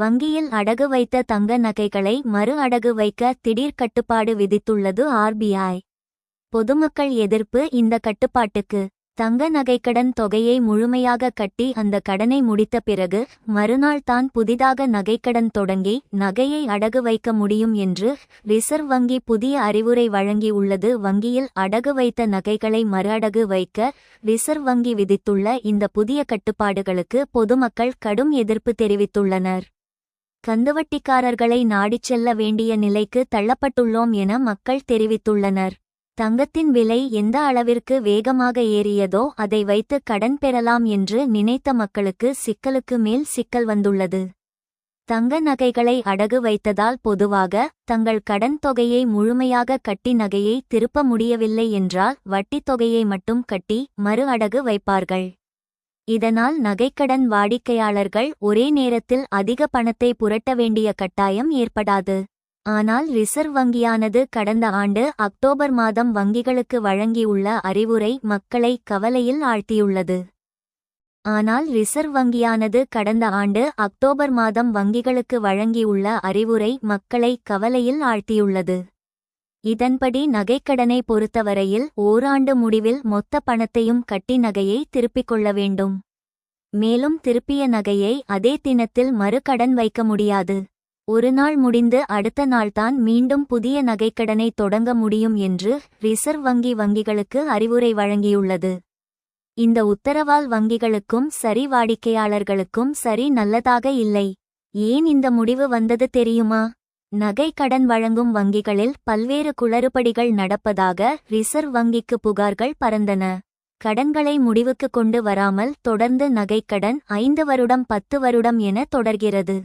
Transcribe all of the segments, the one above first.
வங்கியில் அடகு வைத்த தங்க நகைகளை மறு அடகு வைக்க திடீர் கட்டுப்பாடு விதித்துள்ளது ஆர்பிஐ பொதுமக்கள் எதிர்ப்பு இந்த கட்டுப்பாட்டுக்கு. தங்க நகைக்கடன் தொகையை முழுமையாக கட்டி அந்த கடனை முடித்த பிறகு மறுநாள் தான் புதிதாக நகைக்கடன் தொடங்கி நகையை அடகு வைக்க முடியும் என்று ரிசர்வ் வங்கி புதிய அறிவுரை வழங்கி உள்ளது. வங்கியில் அடகு வைத்த நகைகளை மறு அடகு வைக்க ரிசர்வ் வங்கி விதித்துள்ள இந்த புதிய கட்டுப்பாடுகளுக்கு பொதுமக்கள் கடும் எதிர்ப்பு தெரிவித்துள்ளனர். கந்துவட்டிக்காரர்களை நாடிச் செல்ல வேண்டிய நிலைக்கு தள்ளப்பட்டுள்ளோம் என மக்கள் தெரிவித்துள்ளனர். தங்கத்தின் விலை எந்த அளவிற்கு வேகமாக ஏறியதோ அதை வைத்து கடன் பெறலாம் என்று நினைத்த மக்களுக்கு சிக்கலுக்கு மேல் சிக்கல் வந்துள்ளது. தங்க நகைகளை அடகு வைத்ததால் பொதுவாக தங்கள் கடன் தொகையை முழுமையாக கட்டி நகையை திருப்ப முடியவில்லை என்றால் வட்டித் தொகையை மட்டும் கட்டி மறு அடகு வைப்பார்கள். இதனால் நகைக்கடன் வாடிக்கையாளர்கள் ஒரே நேரத்தில் அதிக பணத்தை புரட்ட வேண்டிய கட்டாயம் ஏற்படாது. ஆனால் ரிசர்வ் வங்கியானது கடந்த ஆண்டு அக்டோபர் மாதம் வங்கிகளுக்கு வழங்கியுள்ள அறிவுரை மக்களை கவலையில் ஆழ்த்தியுள்ளது. ஆனால் ரிசர்வ் வங்கியானது கடந்த ஆண்டு அக்டோபர் மாதம் வங்கிகளுக்கு வழங்கியுள்ள அறிவுரை மக்களை கவலையில் ஆழ்த்தியுள்ளது. இதன்படி நகைக்கடனை பொறுத்தவரையில் ஓராண்டு முடிவில் மொத்த பணத்தையும் கட்டி நகையை திருப்பிக் கொள்ள வேண்டும். மேலும் திருப்பிய நகையை அதே தினத்தில் மறுகடன் வைக்க முடியாது. ஒரு நாள் முடிந்து அடுத்த நாள்தான் மீண்டும் புதிய நகைக்கடனை தொடங்க முடியும் என்று ரிசர்வ் வங்கி வங்கிகளுக்கு அறிவுரை வழங்கியுள்ளது. இந்த உத்தரவால் வங்கிகளுக்கும் சரி வாடிக்கையாளர்களுக்கும் சரி நல்லதாக இல்லை. ஏன் இந்த முடிவு வந்தது தெரியுமா? நகை கடன் வழங்கும் வங்கிகளில் பல்வேறு குளறுபடிகள் நடப்பதாக ரிசர்வ் வங்கிக்கு புகார்கள் பறந்தன கடன்களை முடிவுக்கு கொண்டு வராமல் தொடர்ந்து நகைக்கடன் ஐந்து வருடம் பத்து வருடம் என தொடர்கிறது.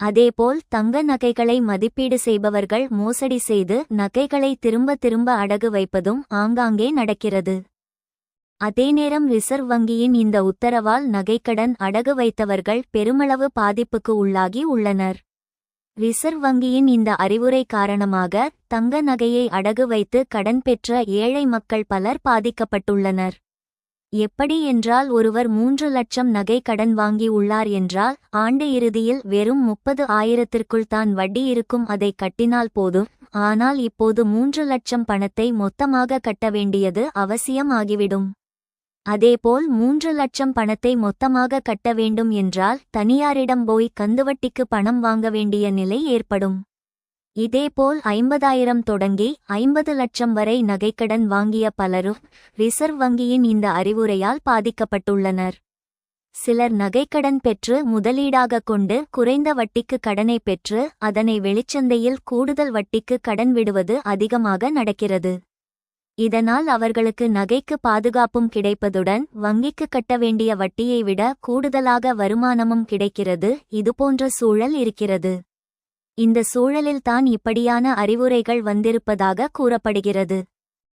அதேபோல் தங்க நகைகளை மதிப்பீடு செய்பவர்கள் மோசடி செய்து நகைகளை திரும்ப திரும்ப அடகு வைப்பதும் ஆங்காங்கே நடக்கிறது. அதேநேரம் ரிசர்வ் வங்கியின் இந்த உத்தரவால் நகைக்கடன் அடகு வைத்தவர்கள் பெருமளவு பாதிப்புக்கு உள்ளாகி உள்ளனர். ரிசர்வ் வங்கியின் இந்த அறிவுரை காரணமாக தங்க நகையை அடகு வைத்து கடன் பெற்ற ஏழை மக்கள் பலர் பாதிக்கப்பட்டுள்ளனர். எப்படி என்றால் ஒருவர் மூன்று லட்சம் நகை கடன் வாங்கி உள்ளார் என்றால் ஆண்டு இறுதியில் வெறும் முப்பது ஆயிரத்திற்குள் தான் வட்டி இருக்கும் அதை கட்டினால் போதும். ஆனால் இப்போது மூன்று லட்சம் பணத்தை மொத்தமாக கட்ட வேண்டியது அவசியம் ஆகிவிடும் அதேபோல் மூன்று லட்சம் பணத்தை மொத்தமாக கட்ட வேண்டும் என்றால் தனியாரிடம் போய் கந்துவட்டிக்கு பணம் வாங்க வேண்டிய நிலை ஏற்படும். இதேபோல் ஐம்பதாயிரம் தொடங்கி ஐம்பது லட்சம் வரை நகைக்கடன் வாங்கிய பலரும் ரிசர்வ் வங்கியின் இந்த அறிவுரையால் பாதிக்கப்பட்டுள்ளனர். சிலர் நகைக்கடன் பெற்று முதலீடாக கொண்டு குறைந்த வட்டிக்கு கடனை பெற்று அதனை வெளிச்சந்தையில் கூடுதல் வட்டிக்கு கடன் விடுவது அதிகமாக நடக்கிறது. இதனால் அவர்களுக்கு நகைக்கு பாதுகாப்பும் கிடைப்பதுடன் வங்கிக்கு கட்ட வேண்டிய வட்டியை விட கூடுதலாக வருமானமும் கிடைக்கிறது. இதுபோன்ற சூழல் இருக்கிறது. இந்த சூழலில்தான் இப்படியான அறிவுரைகள் வந்திருப்பதாக கூறப்படுகிறது.